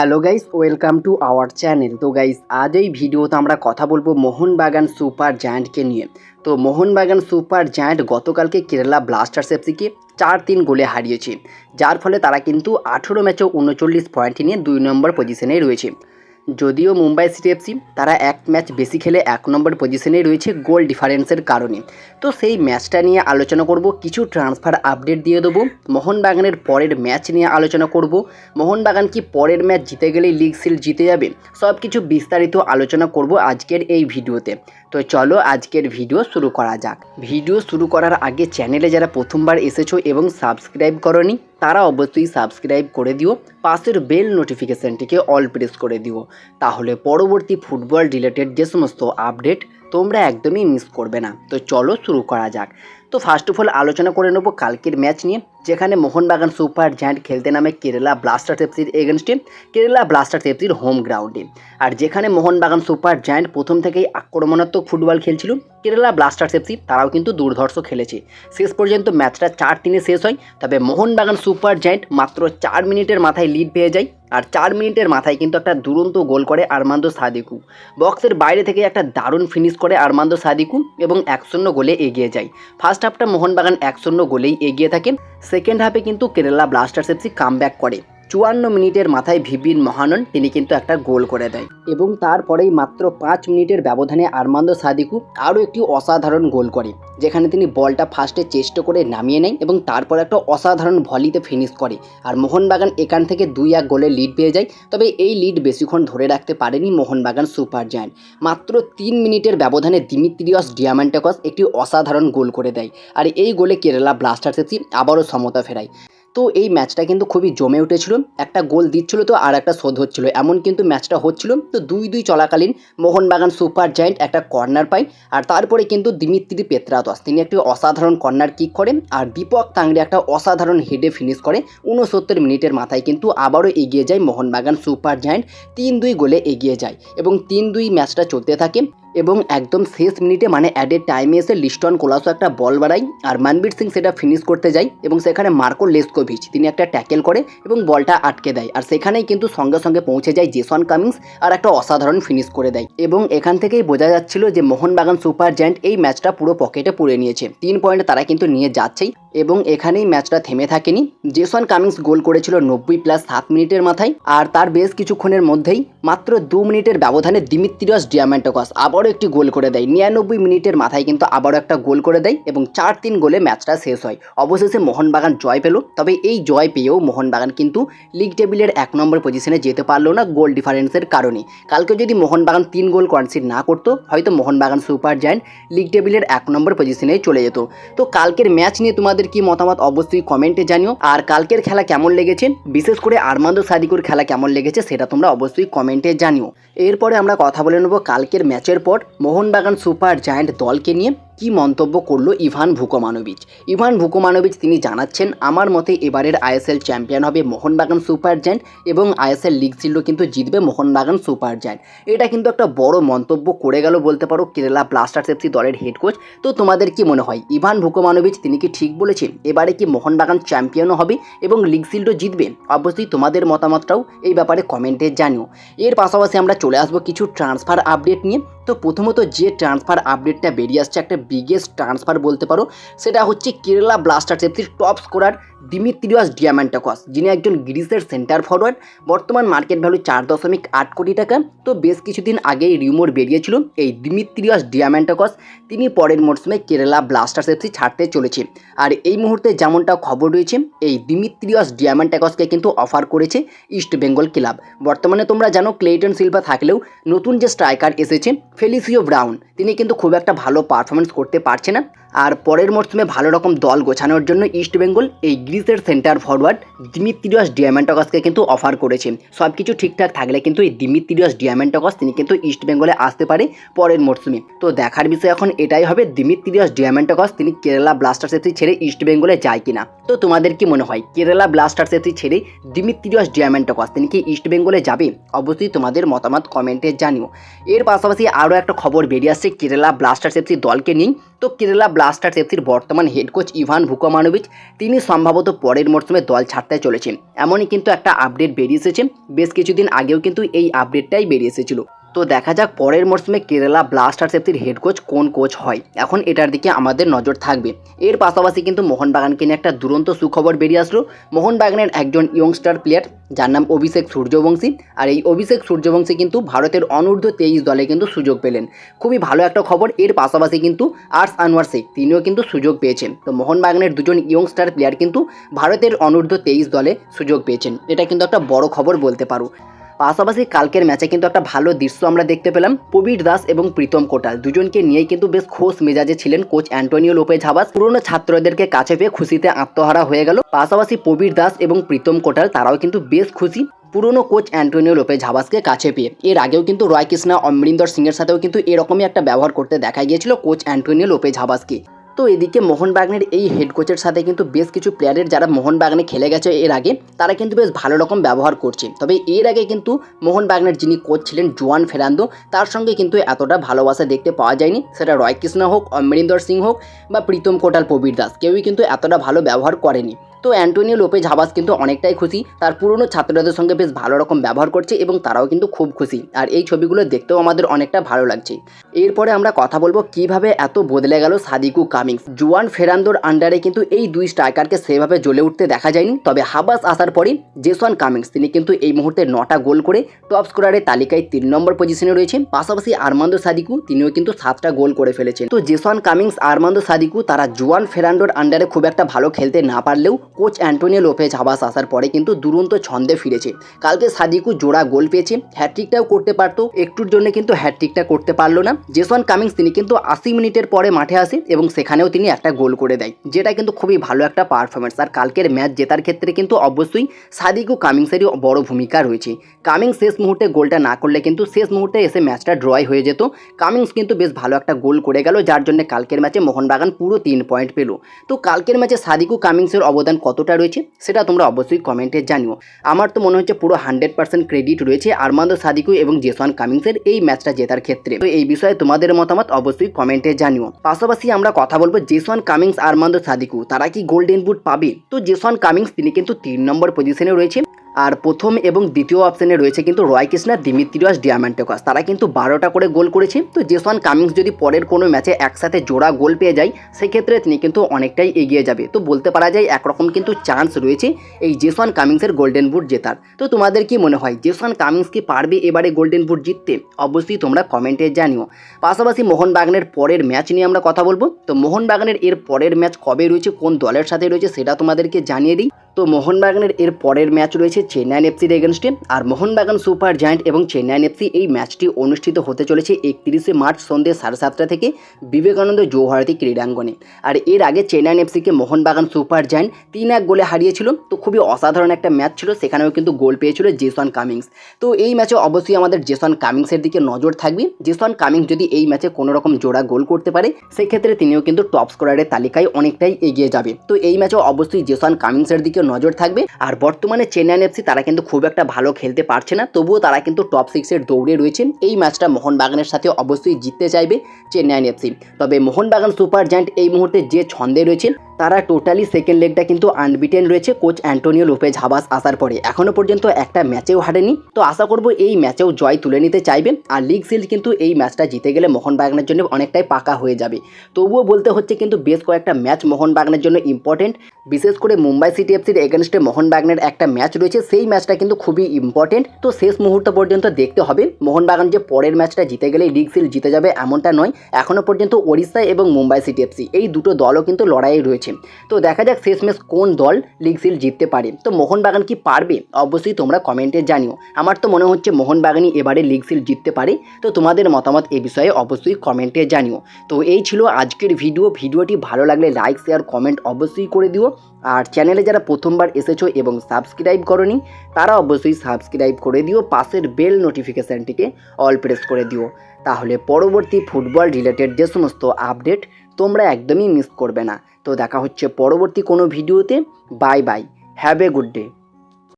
Hello guys, welcome to our channel. তো guys, আজ এই ভিডিওতে আমরা কথা বলব মোহনবাগান সুপার জায়ান্টকে নিয়ে। তো মোহনবাগান সুপার জায়ান্ট গতকালকে কেরালা ব্লাস্টার্স এফসিকে চার তিন গোলে হারিয়েছে। যার ফলে তারা কিন্তু আঠেরো ম্যাচে উনচল্লিশ পয়েন্ট নিয়ে দুই নম্বর পজিশনে রয়েছে। যদিও মুম্বাই সিটি এফসি তারা এক ম্যাচ বেশি খেলে এক নম্বর পজিশনে রয়েছে গোল ডিফারেন্সের কারণে। তো সেই ম্যাচটা নিয়ে আলোচনা করব, কিছু ট্রান্সফার আপডেট দিয়ে দেবো, মোহনবাগানের পরের ম্যাচ নিয়ে আলোচনা করব। মোহনবাগান কি পরের ম্যাচ জিতে গেলেই লিগ সিল জিতে যাবে? সব কিছু বিস্তারিত আলোচনা করব আজকের এই ভিডিওতে। তো চলো আজকের ভিডিও শুরু করা যাক। ভিডিও শুরু করার আগে চ্যানেলে যারা প্রথমবার এসেছ এবং সাবস্ক্রাইব করনি তারা অবশ্যই সাবস্ক্রাইব করে দিও, পাশের বেল নোটিফিকেশানটিকে অল প্রেস করে দিও। তাহলে পরবর্তী ফুটবল রিলেটেড যে সমস্ত আপডেট তোমরা একদমই মিস করবে না। তো চলো শুরু করা যাক। তো ফার্স্ট অফ অল আলোচনা করে নেব কালকের ম্যাচ নিয়ে। যেখানে মোহনবাগান সুপার জায়ান্ট খেলতে নামে কেরালা ব্লাস্টার্স এফসির এগেনস্টে কেরালা ব্লাস্টার্স এফসির হোম গ্রাউন্ডে আর যেখানে মোহনবাগান সুপার জায়ান্ট প্রথম থেকেই আক্রমণাত্মক ফুটবল খেলছিল, কেরালা ব্লাস্টার্স এফসি তারাও কিন্তু দুর্ধর্ষ খেলেছে। শেষ পর্যন্ত ম্যাচটা চার তিনে শেষ হয়, তবে মোহনবাগান সুপার জায়ান্ট মাত্র চার মিনিটের মাথায় লিড পেয়ে যায়, আর চার মিনিটের মাথায় কিন্তু একটা দুরন্ত গোল করে আরমান্দো সাদিকু। বক্সের বাইরে থেকে একটা দারুণ ফিনিশ করে আরমান্দো সাদিকু এবং এক শূন্য গোলে এগিয়ে যায়। ফার্স্ট হাফটা মোহনবাগান এক শূন্য গোলেই এগিয়ে থাকে। সেকেন্ড হাফে কিন্তু কেরালা ব্লাস্টার্স এফসি কাম করে। চুয়ান্ন মিনিটের মাথায় ভিবিন মহানন, তিনি কিন্তু একটা গোল করে দেয়। এবং তারপরেই মাত্র পাঁচ মিনিটের ব্যবধানে আরমান্দো সাদিকু আরও একটি অসাধারণ গোল করে, যেখানে তিনি বলটা ফার্স্টে চেষ্টা করে নামিয়ে নেয় এবং তারপর একটা অসাধারণ ভলিতে ফিনিশ করে। আর মোহনবাগান এখান থেকে দুই এক গোলে লিড পেয়ে যায়, তবে এই লিড বেশিক্ষণ ধরে রাখতে পারেনি মোহনবাগান সুপার জায়ান্ট। মাত্র তিন মিনিটের ব্যবধানে দিমিত্রিয়স ডিয়ামান্টাকস একটি অসাধারণ গোল করে দেয়। আর এই গোলে কেরালা ব্লাস্টার্স এফসি আবারও সমতা ফেরায়। তো এই ম্যাচটা কিন্তু খুবই জমে উঠেছিল। একটা গোল দিচ্ছিল তো আর একটা শোধ হচ্ছিল। এমন কিন্তু ম্যাচটা হচ্ছিল। তো দুই দুই চলাকালীন মোহনবাগান সুপার জায়েন্ট একটা কর্নার পায়। আর তারপরে কিন্তু দিমিত্রি পেত্রাতস তিনি একটি অসাধারণ কর্নার কিক করেন। আর দীপক তাংড়ি একটা অসাধারণ হেডে ফিনিশ করে। উনসত্তর মিনিটের মাথায় কিন্তু আবারও এগিয়ে যায় মোহনবাগান সুপার জায়েন্ট। তিন দুই গোলে এগিয়ে যায় এবং তিন দুই ম্যাচটা চলতে থাকে। এবং একদম শেষ মিনিটে মানে অ্যাডের টাইমে এসে লিস্টন কোলাসো একটা বল বাড়ায় আর মানবীর সিং সেটা ফিনিশ করতে যায় এবং সেখানে মার্কো লেসকোভিচ, তিনি একটা ট্যাকেল করে এবং বলটা আটকে দেয়। আর সেখানেই কিন্তু সঙ্গে সঙ্গে পৌঁছে যায় জেসন কামিংস আর একটা অসাধারণ ফিনিশ করে দেয়। এবং এখান থেকেই বোঝা যাচ্ছিল যে মোহনবাগান সুপার জায়ান্ট এই ম্যাচটা পুরো পকেটে পুড়ে নিয়েছে। তিন পয়েন্ট তারা কিন্তু নিয়ে যাচ্ছেই এবং এখানেই ম্যাচটা থেমে থাকেনি। জেসন কামিংস গোল করেছিল নব্বই প্লাস সাত মিনিটের মাথায় আর তার বেশ কিছুক্ষণের মধ্যেই মাত্র দু মিনিটের ব্যবধানে দিমিত্রিয়স ডিয়ামেন্টোকস আবারও একটি গোল করে দেয়। নিরানব্বই মিনিটের মাথায় কিন্তু আবারও একটা গোল করে দেয় এবং চার তিন গোলে ম্যাচটা শেষ হয়। অবশেষে মোহনবাগান জয় পেল, তবে এই জয় পেয়েও মোহনবাগান কিন্তু লিগ টেবিলের এক নম্বর পজিশনে যেতে পারল না গোল ডিফারেন্সের কারণে। কালকে যদি মোহনবাগান তিন গোল কনসিড না করতো, হয়তো মোহনবাগান সুপার জায়ান্ট লিগ টেবিলের এক নম্বর পজিশনে চলে যেত। তো কালকের ম্যাচ নিয়ে তোমাদের কি মতামত অবশ্যই কমেন্টে জানিও। আর কালকের খেলা কেমন লেগেছে, বিশেষ করে আরমান্দো সাদিকুর খেলা কেমন লেগেছে, সেটা তোমরা অবশ্যই কমেন্টে জানিও। এরপরে আমরা কথা বলে নেব কালকের ম্যাচের পর মোহনবাগান সুপার জায়ান্ট দলকে নিয়ে কি মন্তব্য করল ইভান ভুকোমানোভিচ ইভান ভুকোমানোভিচ তিনি জানাচ্ছেন, আমার মতে এবারের আইএসএল চ্যাম্পিয়ন হবে মোহনবাগান সুপার জায়ান্ট এবং আইএসএল লিগ শিল্ডও কিন্তু জিতবে মোহনবাগান সুপার জায়ান্ট। এটা কিন্তু একটা বড় মন্তব্য করে গেল বলতে পারো কেরালা ব্লাস্টার্স এফসি দলের হেড কোচ। তো তোমাদের কি মনে হয়, ইভান ভুকোমানোভিচ তিনি কি ঠিক বলেছেন, এবারে কি মোহনবাগান চ্যাম্পিয়নও হবে এবং লিগ শিল্ডও জিতবে? অবশ্যই তোমাদের মতামতটাও এই ব্যাপারে কমেন্টে জানিও। এর পাশাপাশি আমরা চলে আসব কিছু ট্রান্সফার আপডেট নিয়ে। তো প্রথমত যে ট্রান্সফার আপডেটটা বেরিয়ে আসছে, একটা বিগেস্ট ট্রান্সফার বলতে পারো সেটা হচ্ছে কেরালা ব্লাস্টার্স এফসির টপ স্কোরার দিমিত্রিয়াস ডিয়ামান্টাকস যিনি একজন গ্রিসের সেন্টার ফরওয়ার্ড বর্তমান মার্কেট ভ্যালু চার দশমিক আট কোটি টাকা। তো বেশ কিছুদিন আগেই রিউমোর বেরিয়েছিল এই দিমিত্রিয়াস ডিয়ামান্টাকস তিনি পরের মরশুমে কেরালা ব্লাস্টার্স এফসি ছাড়তে চলেছে। আর এই মুহূর্তে যেমনটা খবর রয়েছে, এই দিমিত্রিয়াস ডিয়ামান্টাকসকে কিন্তু অফার করেছে ইস্ট বেঙ্গল ক্লাব বর্তমানে তোমরা জানো ক্লেটন সিলভা থাকলেও নতুন যে স্ট্রাইকার এসেছে ফেলিসিও ব্রাউন তিনি কিন্তু খুব একটা ভালো পারফরমেন্স করতে পারছে না। আর পরের মরশুমে ভালো রকম দল গোছানোর জন্য ইস্ট বেঙ্গল এই গ্রিসের সেন্টার ফরওয়ার্ড দিমিত্রিয়াস ডিয়ামেন্টকসকে কিন্তু অফার করেছে। সব কিছু ঠিকঠাক থাকলে কিন্তু এই দিমিত্রিয়াস ডিয়ামেন্টকস তিনি কিন্তু ইস্ট বেঙ্গলে আসতে পারে পরের মরশুমে। তো দেখার বিষয় এখন এটাই হবে দিমিত্রিয়াস ডিয়ামেন্টকস তিনি কেরালা ব্লাস্টার্স এফসি ছেড়ে ইস্ট বেঙ্গলে যায় কিনা? তো তোমাদের কি মনে হয় কেরালা ব্লাস্টার্স এফসি ছেড়ে দিমিত্রিয়াস ডিয়ামেন্টকস তিনি কি ইস্ট বেঙ্গলে যাবে? অবশ্যই তোমাদের মতামত কমেন্টে জানিও। এর পাশাপাশি আরও একটা খবর বেরিয়ে আসছে কেরালা ব্লাস্টার্স এফসি দলকে নিয়ে তো কেরালা ব্লাস্টার্স এফসির বর্তমান হেড কোচ ইভান ভুকমানোভিচ, তিনি সম্ভবত পরের মরশুমে দল ছাড়তে চলেছেন। এমনই কিন্তু একটা আপডেট বেরিয়ে এসেছে। বেশ কিছুদিন আগেও কিন্তু এই আপডেটটাই বেরিয়ে এসেছিল। তো দেখা যাক পরের মরশুমে কেরালা ব্লাস্টার্স এফসির হেড কোচ কোন কোচ হয়। এখন এটার দিকে আমাদের নজর থাকবে। এর পাশাপাশি কিন্তু মোহনবাগানকে নিয়ে একটা দুরন্ত সুখবর বেরিয়ে আসলো। মোহনবাগানের একজন ইয়ংস্টার প্লেয়ার যার নাম অভিষেক সূর্যবংশী। আর এই অভিষেক সূর্যবংশী কিন্তু ভারতের অনূর্ধ্ব তেইশ দলে কিন্তু সুযোগ পেলেন। খুবই ভালো একটা খবর। এর পাশাপাশি কিন্তু আর্টস আনোয়ার শেখ, তিনিও কিন্তু সুযোগ পেয়েছেন। তো মোহনবাগানের দুজন ইয়ংস্টার প্লেয়ার কিন্তু ভারতের অনূর্ধ্ব তেইশ দলে সুযোগ পেয়েছেন। এটা কিন্তু একটা বড় খবর বলতে পারো। পাশাপাশি কালকের ম্যাচে কিন্তু একটা ভালো দৃশ্য আমরা দেখতে পেলাম, প্রবীর দাস এবং প্রীতম কোটাল। দুজনকে নিয়েই কিন্তু বেশ খোশ মেজাজে ছিলেন কোচ অ্যান্টোনিও লোপে ঝাবাস পুরনো ছাত্রদেরকে কাছে পেয়ে খুশিতে আত্মহারা হয়ে গেল। পাশাপাশি প্রবীর দাস এবং প্রীতম কোটাল, তারাও কিন্তু বেশ খুশি পুরনো কোচ অ্যান্টোনিও লোপে ঝাবাসকে কাছে পেয়ে। এর আগেও কিন্তু রয় কৃষ্ণা অমরিন্দর সিংয়ের সাথেও কিন্তু এরকমই একটা ব্যবহার করতে দেখা গিয়েছিল কোচ অ্যান্টোনিও লোপে ঝাবাসকে তো এদিকে মোহনবাগানের এই হেড কোচের সাথে কিন্তু বেশ কিছু প্লেয়ারের যারা মোহনবাগানে খেলে গেছে এর আগে, তারা কিন্তু বেশ ভালো রকম ব্যবহার করছে। তবে এর আগে কিন্তু মোহনবাগানের যিনি কোচ ছিলেন জোয়ান ফেরান্দো, তার সঙ্গে কিন্তু এতটা ভালোবাসা দেখতে পাওয়া যায়নি। সেটা রয় কৃষ্ণ হোক, অমরিন্দর সিং হোক বা প্রীতম কোটাল প্রবীর দাস, কেউই কিন্তু এতটা ভালো ব্যবহার করেনি। তো অ্যান্টোনিও লোপে ঝাবাস কিন্তু অনেকটাই খুশি। তার পুরনো ছাত্রদের সঙ্গে বেশ ভালো রকম ব্যবহার করছে এবং তারাও কিন্তু খুব খুশি। আর এই ছবিগুলো দেখতেও আমাদের অনেকটা ভালো লাগছে। এরপরে আমরা কথা বলব কীভাবে এত বদলে গেল সাদিকু কামিংস। জুয়ান ফেরান্দোর আন্ডারে কিন্তু এই দুই স্ট্রাইকারকে সেভাবে জ্বলে উঠতে দেখা যায়নি। তবে হাবাস আসার পরে জেসওয়ান কামিংস, তিনি কিন্তু এই মুহূর্তে নটা গোল করে টপ স্কোরারের তালিকায় তিন নম্বর পজিশনে রয়েছেন। পাশাপাশি আরমান্দো সাদিকু, তিনিও কিন্তু সাতটা গোল করে ফেলেছেন। তো জেসওয়ান কামিংস, আরমান্দো সাদিকু, তারা জুয়ান ফেরান্ডোর আন্ডারে খুব একটা ভালো খেলতে না পারলেও কোচ অ্যান্টোনিও লোপেজ হাবাস আসার পরে কিন্তু দুরন্ত ছন্দে ফিরেছে। কালকে সাদিকু জোড়া গোল পেয়েছে হ্যাট্রিকটাও করতে পারতো, একটুর জন্য কিন্তু হ্যাট্রিকটা করতে পারল না। জেসন কামিংস তিনি কিন্তু আশি মিনিটের পরে মাঠে আসে এবং সেখানেও তিনি একটা গোল করে দেয়, যেটা কিন্তু খুবই ভালো একটা পারফরমেন্স আর কালকের ম্যাচ জেতার ক্ষেত্রে কিন্তু অবশ্যই সাদিকু কামিংসেরই বড় ভূমিকা রয়েছে। কামিংস শেষ মুহূর্তে গোলটা না করলে কিন্তু শেষ মুহূর্তে এসে ম্যাচটা ড্রয় হয়ে যেত। কামিংস কিন্তু বেশ ভালো একটা গোল করে গেল, যার জন্য কালকের ম্যাচে মোহনবাগান পুরো তিন পয়েন্ট পেল। তো কালকের ম্যাচে সাদিকু কামিংসের অবদান কতটা রয়েছে সেটা তোমরা অবশ্যই কমেন্টে জানিও। আমার তো মনে হচ্ছে পুরো হান্ড্রেড পার্সেন্ট ক্রেডিট রয়েছে আরমান্দ সাদিকু এবং জেসওয়ান কামিংসের এই ম্যাচটা জেতার ক্ষেত্রে। তো এই বিষয়ে তোমাদের মতামত অবশ্যই কমেন্টে জানিও। পাশাপাশি আমরা কথা বলব জেসওয়ান কামিংস আরমান্দ সাদিকু, তারা কি গোল্ডেন বুট পাবে? তো জেসওয়ান কামিংস, তিনি কিন্তু তিন নম্বর পজিশনে রয়েছে। আর প্রথম এবং দ্বিতীয় অপশনে রয়েছে কিন্তু রয় কৃষ্ণা, দিমিত্রিয়াস, ডিয়ামান্টেকাস। তারা কিন্তু বারোটা করে গোল করেছে। তো জেসওয়ান কামিংস যদি পরের কোনো ম্যাচে একসাথে জোড়া গোল পেয়ে যায়, সেক্ষেত্রে তিনি কিন্তু অনেকটাই এগিয়ে যাবে। তো বলতে পারা যায় একরকম কিন্তু চান্স রয়েছে এই জেসন কামিংসের গোল্ডেন বুট জেতার। তো তোমাদের কি মনে হয়, জেসওয়ান কামিংস কি পারবে এবারে গোল্ডেন বুট জিততে? অবশ্যই তোমরা কমেন্টে জানিও। পাশাপাশি মোহনবাগানের পরের ম্যাচ নিয়ে আমরা কথা বলব। তো মোহনবাগানের এর পরের ম্যাচ কবে রয়েছে, কোন দলের সাথে রয়েছে, সেটা তোমাদেরকে জানিয়ে দিই। তো মোহনবাগানের এর পরের ম্যাচ রয়েছে চেন্নাইন এফসির এগেনস্টে আর মোহনবাগান সুপার জায়ান্ট এবং চেন্নাইন এফসি এই ম্যাচটি অনুষ্ঠিত হতে চলেছে একত্রিশে মার্চ সন্ধ্যে সাড়ে সাতটা থেকে বিবেকানন্দ জৌহারতী ক্রীড়াঙ্গনে। আর এর আগে চেন্নাইন এফসিকে মোহনবাগান সুপার জায়ান্ট তিন এক গোলে হারিয়েছিল। তো খুবই অসাধারণ একটা ম্যাচ ছিল, সেখানেও কিন্তু গোল পেয়েছিল জেসন কামিংস। তো এই ম্যাচে অবশ্যই আমাদের জেসন কামিংসের দিকে নজর থাকবে। জেসন কামিংস যদি এই ম্যাচে কোনো রকম জোড়া গোল করতে পারে, সেক্ষেত্রে তিনিও কিন্তু টপ স্কোরারের তালিকায় অনেকটাই এগিয়ে যাবে। তো এই ম্যাচেও অবশ্যই জেসন কামিংসের দিকে নজর থাকবে। আর বর্তমানে চেন্নাইন এফসি তারা কিন্তু খুব একটা ভালো খেলতে পারছে না। তবুও তারা কিন্তু টপ সিক্সের দৌড়ে রয়েছেন। এই ম্যাচটা মোহনবাগানের সাথে অবশ্যই জিততে চাইবে চেন্নাইন এফসি তবে মোহনবাগান সুপার জায়ান্ট এই মুহূর্তে যে ছন্দে রয়েছে তারা টোটালি সেকেন্ড লেগটা কিন্তু আনবিটেন রয়েছে। কোচ অ্যান্টোনিও লোপেজ হাবাস আসার পরে। এখনও পর্যন্ত একটা ম্যাচেও হারেনি। তো আশা করব এই ম্যাচেও জয় তুলে নিতে চাইবে আর লিগ সিল্ড কিন্তু এই ম্যাচটা জিতে গেলে মোহনবাগানের জন্য অনেকটাই পাকা হয়ে যাবে। তবুও বলতে হচ্ছে কিন্তু বেশ কয়েকটা ম্যাচ মোহনবাগানের জন্য ইম্পর্টেন্ট বিশেষ করে মুম্বাই সিটি এফসির এগেনস্টে মোহনবাগানের একটা ম্যাচ রয়েছে। সেই ম্যাচটা কিন্তু খুবই ইম্পর্টেন্ট তো শেষ মুহূর্ত পর্যন্ত দেখতে হবে। মোহনবাগান যে পরের ম্যাচটা জিতে গেলেই লিগ সিল্ড জিতে যাবে এমনটা নয়। এখনও পর্যন্ত ওড়িশা এবং মুম্বাই সিটি এফসি এই দুটো দলও কিন্তু লড়াইয়ে রয়েছে। তো দেখা যাক শেষমেশ কোন দল লিগ সিল জিততে পারে। তো মোহনবাগান কি পারবে? অবশ্যই তোমরা কমেন্টে জানিও। আমার তো মনে হচ্ছে মোহনবাগানই এবারে লিগ সিল জিততে পারে। তো তোমাদের মতামত এ বিষয়ে অবশ্যই কমেন্টে জানিও। তো এই ছিল আজকের ভিডিও ভিডিওটি ভালো লাগলে লাইক শেয়ার কমেন্ট অবশ্যই করে দিও। আর চ্যানেলে যারা প্রথমবার এসেছ এবং সাবস্ক্রাইব করনি, তারা অবশ্যই সাবস্ক্রাইব করে দিও। পাশের বেল নোটিফিকেশানটিকে অল প্রেস করে দিও। তাহলে পরবর্তী ফুটবল রিলেটেড যে সমস্ত আপডেট তোমরা একদমই মিস করবে না। তো দেখা হচ্ছে পরবর্তী কোনো ভিডিওতে। Bye bye. Have a good day.